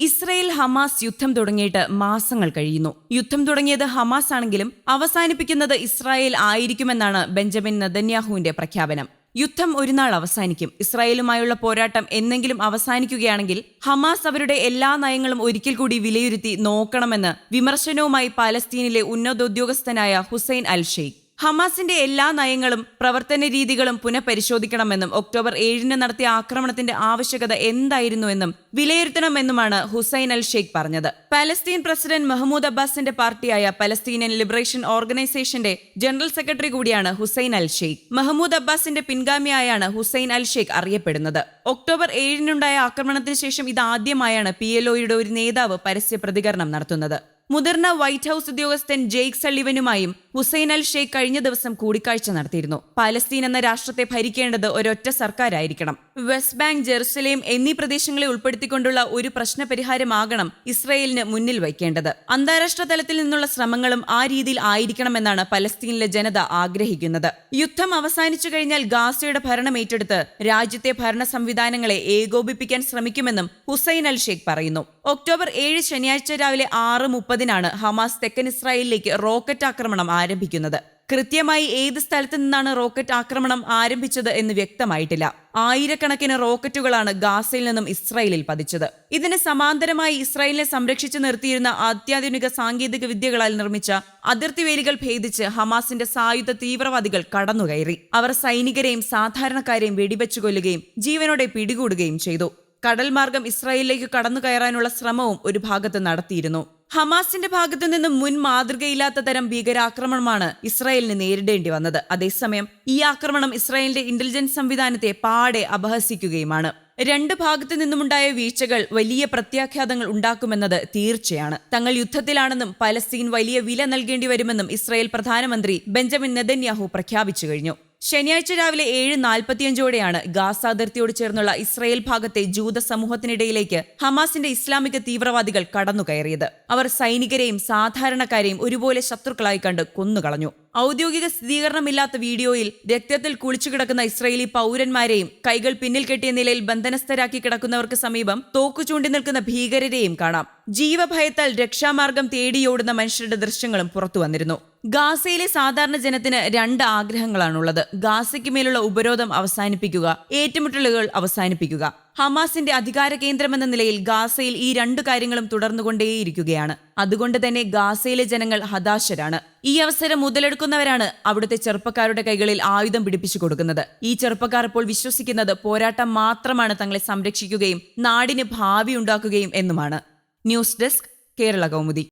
Israel Hamas യുദ്ധം തുടങ്ങിയിട്ട് മാസങ്ങൾ കഴിയുന്നു. യുദ്ധം തുടങ്ങിയത് ഹമാസ് ആണെങ്കിലും അവസാനിപ്പിക്കുന്നത് ഇസ്രായേൽ ആയിരിക്കുമെന്നാണ് ബെഞ്ചമിൻ നദന്യാഹുവിന്റെ പ്രഖ്യാപനം. യുദ്ധം ഒരുനാൾ അവസാനിക്കും. ഇസ്രായേലുമായുള്ള പോരാട്ടം എന്നെങ്കിലും അവസാനിക്കുകയാണെങ്കിൽ ഹമാസ് അവരുടെ എല്ലാ നയങ്ങളും ഒരിക്കൽ കൂടി വിലയിരുത്തി നോക്കണമെന്ന് വിമർശനവുമായി പാലസ്തീനിലെ ഉന്നതോദ്യോഗസ്ഥനായ ഹുസൈൻ അൽ ഷെയ്ഖ് ഹമാസിന്റെ എല്ലാ നയങ്ങളും പ്രവർത്തന രീതികളും പുനഃപരിശോധിക്കണമെന്നും ഒക്ടോബർ ഏഴിന് നടത്തിയ ആക്രമണത്തിന്റെ ആവശ്യകത എന്തായിരുന്നുവെന്നും വിലയിരുത്തണമെന്നുമാണ് ഹുസൈൻ അൽ ഷെയ്ഖ് പറഞ്ഞത്. പലസ്തീൻ പ്രസിഡന്റ് മഹ്മൂദ് അബ്ബാസിന്റെ പാർട്ടിയായ പലസ്തീനിയൻ ലിബറേഷൻ ഓർഗനൈസേഷന്റെ ജനറൽ സെക്രട്ടറി കൂടിയാണ് ഹുസൈൻ അൽ ഷെയ്ഖ്. മഹ്മൂദ് അബ്ബാസിന്റെ പിൻഗാമിയായാണ് ഹുസൈൻ അൽ ഷെയ്ഖ് അറിയപ്പെടുന്നത്. ഒക്ടോബർ ഏഴിനുണ്ടായ ആക്രമണത്തിന് ശേഷം ഇതാദ്യമായാണ് പി എൽ ഒയുടെ ഒരു നേതാവ് പരസ്യ പ്രതികരണം നടത്തുന്നത്. മുതിർന്ന വൈറ്റ് ഹൌസ് ഉദ്യോഗസ്ഥൻ ജെയ്ക് സള്ളിവനുമായും ഹുസൈൻ അൽ ഷെയ്ഖ് കഴിഞ്ഞ ദിവസം കൂടിക്കാഴ്ച നടത്തിയിരുന്നു. പാലസ്തീൻ എന്ന രാഷ്ട്രത്തെ ഭരിക്കേണ്ടത് ഒരൊറ്റ സർക്കാരായിരിക്കണം. വെസ്റ്റ് ബാങ്ക് ജെറുസലേം എന്നീ പ്രദേശങ്ങളെ ഉൾപ്പെടുത്തിക്കൊണ്ടുള്ള ഒരു പ്രശ്ന പരിഹാരമാകണം ഇസ്രയേലിന് മുന്നിൽ വയ്ക്കേണ്ടത്. അന്താരാഷ്ട്ര തലത്തിൽ നിന്നുള്ള ശ്രമങ്ങളും ആ രീതിയിൽ ആയിരിക്കണമെന്നാണ് പലസ്തീനിലെ ജനത ആഗ്രഹിക്കുന്നത്. യുദ്ധം അവസാനിച്ചു കഴിഞ്ഞാൽ ഗാസയുടെ ഭരണം ഏറ്റെടുത്ത് രാജ്യത്തെ ഭരണ സംവിധാനങ്ങളെ ഏകോപിപ്പിക്കാൻ ശ്രമിക്കുമെന്നും ഹുസൈൻ അൽ ഷെയ്ഖ് പറയുന്നു. ഒക്ടോബർ ഏഴ് ശനിയാഴ്ച രാവിലെ ആറ് മുപ്പതിനാണ് ഹമാസ് തെക്കൻ ഇസ്രായേലിലേക്ക് റോക്കറ്റ് ആക്രമണം ആരംഭിക്കുന്നത്. കൃത്യമായി ഏത് സ്ഥലത്തു നിന്നാണ് റോക്കറ്റ് ആക്രമണം ആരംഭിച്ചത് എന്ന് വ്യക്തമായിട്ടില്ല. ആയിരക്കണക്കിന് റോക്കറ്റുകളാണ് ഗാസയിൽ നിന്നും ഇസ്രായേലിൽ പതിച്ചത്. ഇതിന് സമാന്തരമായി ഇസ്രായേലിനെ സംരക്ഷിച്ചു നിർത്തിയിരുന്ന അത്യാധുനിക സാങ്കേതിക വിദ്യകളാൽ നിർമ്മിച്ച അതിർത്തി വേലികൾ ഭേദിച്ച് ഹമാസിന്റെ സായുധ തീവ്രവാദികൾ കടന്നുകയറി. അവർ സൈനികരെയും സാധാരണക്കാരെയും വെടിവെച്ചുകൊല്ലുകയും ജീവനോടെ പിടികൂടുകയും ചെയ്തു. കടൽ മാർഗം ഇസ്രായേലിലേക്ക് കടന്നു കയറാനുള്ള ശ്രമവും ഒരു ഭാഗത്ത് നടത്തിയിരുന്നു. ഹമാസിന്റെ ഭാഗത്തു നിന്നും മുൻ മാതൃകയില്ലാത്ത തരം ഭീകരാക്രമണമാണ് ഇസ്രായേലിന് നേരിടേണ്ടി വന്നത്. അതേസമയം ഈ ആക്രമണം ഇസ്രായേലിന്റെ ഇന്റലിജൻസ് സംവിധാനത്തെ പാടെ അപഹസിക്കുകയുമാണ്. രണ്ട് ഭാഗത്തു നിന്നുമുണ്ടായ വീഴ്ചകൾ വലിയ പ്രത്യാഘാതങ്ങൾ ഉണ്ടാക്കുമെന്നത് തീർച്ചയാണ്. തങ്ങൾ യുദ്ധത്തിലാണെന്നും പലസ്തീൻ വലിയ വില നൽകേണ്ടി വരുമെന്നും ഇസ്രായേൽ പ്രധാനമന്ത്രി ബെഞ്ചമിൻ നെതന്യാഹു പ്രഖ്യാപിച്ചു കഴിഞ്ഞു. ശനിയാഴ്ച രാവിലെ ഏഴ് നാൽപ്പത്തിയഞ്ചോടെയാണ് ഗാസ അതിർത്തിയോട് ചേർന്നുള്ള ഇസ്രയേൽ ഭാഗത്തെ ജൂത സമൂഹത്തിനിടയിലേക്ക് ഹമാസിന്റെ ഇസ്ലാമിക തീവ്രവാദികൾ കടന്നുകയറിയത്. അവർ സൈനികരെയും സാധാരണക്കാരെയും ഒരുപോലെ ശത്രുക്കളായി കണ്ട് കൊന്നുകളഞ്ഞു. ഔദ്യോഗിക സ്ഥിരീകരണമില്ലാത്ത വീഡിയോയിൽ രക്തത്തിൽ കുളിച്ചു കിടക്കുന്ന ഇസ്രയേലി പൗരന്മാരെയും കൈകൾ പിന്നിൽ കെട്ടിയ നിലയിൽ ബന്ധനസ്ഥരാക്കി കിടക്കുന്നവർക്ക് സമീപം തോക്കു ചൂണ്ടി നിൽക്കുന്ന ഭീകരരെയും കാണാം. ജീവഭയത്താൽ രക്ഷാമാർഗം തേടിയോടുന്ന മനുഷ്യരുടെ ദൃശ്യങ്ങളും പുറത്തു വന്നിരുന്നു. ഗാസയിലെ സാധാരണ ജനത്തിന് രണ്ട് ആഗ്രഹങ്ങളാണുള്ളത്. ഗാസയ്ക്ക് മേലുള്ള ഉപരോധം അവസാനിപ്പിക്കുക ഏറ്റുമുട്ടലുകൾ അവസാനിപ്പിക്കുക. ഹമാസിന്റെ അധികാര കേന്ദ്രമെന്ന നിലയിൽ ഗാസയിൽ ഈ രണ്ടു കാര്യങ്ങളും തുടർന്നുകൊണ്ടേയിരിക്കുകയാണ്. അതുകൊണ്ട് തന്നെ ഗാസയിലെ ജനങ്ങൾ ഹതാശരാണ്. ഈ അവസരം മുതലെടുക്കുന്നവരാണ് അവിടുത്തെ ചെറുപ്പക്കാരുടെ കൈകളിൽ ആയുധം പിടിപ്പിച്ചു കൊടുക്കുന്നത്. ഈ ചെറുപ്പക്കാർ ഇപ്പോൾ വിശ്വസിക്കുന്നത് പോരാട്ടം മാത്രമാണ് തങ്ങളെ സംരക്ഷിക്കുകയും നാടിന് ഭാവി ഉണ്ടാക്കുകയും എന്നുമാണ്. News desk Kerala Kaumudi.